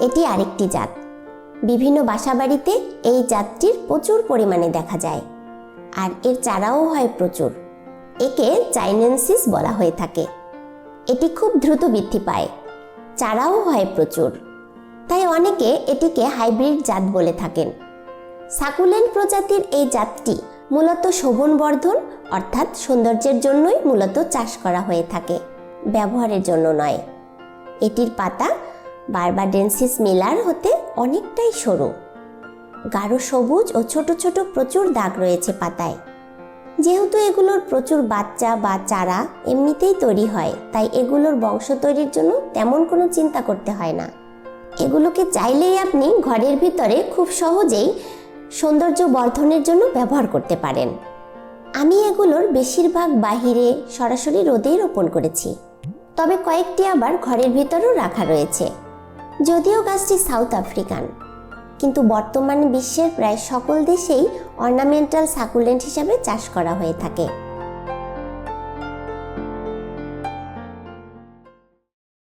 এটি আরেকটি জাত। বিভিন্ন বাসাবাড়িতে এই জাতটির প্রচুর পরিমাণে দেখা যায়। আর এর চারাও হয় প্রচুর। একে চাইনেন্সিস বলা হয়ে থাকে। এটি খুব দ্রুত বৃদ্ধি পায়। চারাও হয় প্রচুর। তাই অনেকে এটিকে হাইব্রিড জাত বলে থাকেন। সাকুলেন্ট প্রজাতির এই জাতটি মূলত শোভনবর্ধন, অর্থাৎ সৌন্দর্যের জন্যই মূলত চাষ করা হয়ে থাকে, ব্যবহারের জন্য নয়। এটির পাতা বারবাডেন্সিস মিলার হতে অনেকটাই সরু। গাঢ় সবুজ ও ছোট ছোট প্রচুর দাগ রয়েছে পাতায়। যেহেতু এগুলোর প্রচুর বাচ্চা বা চারা এমনিতেই তৈরি হয়, তাই এগুলোর বংশ তৈরির জন্য তেমন কোনো চিন্তা করতে হয় না। এগুলোকে চাইলেই আপনি ঘরের ভিতরে খুব সহজেই সৌন্দর্য বর্ধনের জন্য ব্যবহার করতে পারেন। আমি এগুলোর বেশিরভাগ বাহিরে সরাসরি রোদেই রোপণ করেছি। তবে কয়েকটি আবার ঘরের ভিতরেও রাখা রয়েছে। যদিও গাছটি সাউথ আফ্রিকান, কিন্তু বর্তমানে বিশ্বের প্রায় সকল দেশেই অর্নামেন্টাল সাকুলেন্ট হিসাবে চাষ করা হয়ে থাকে।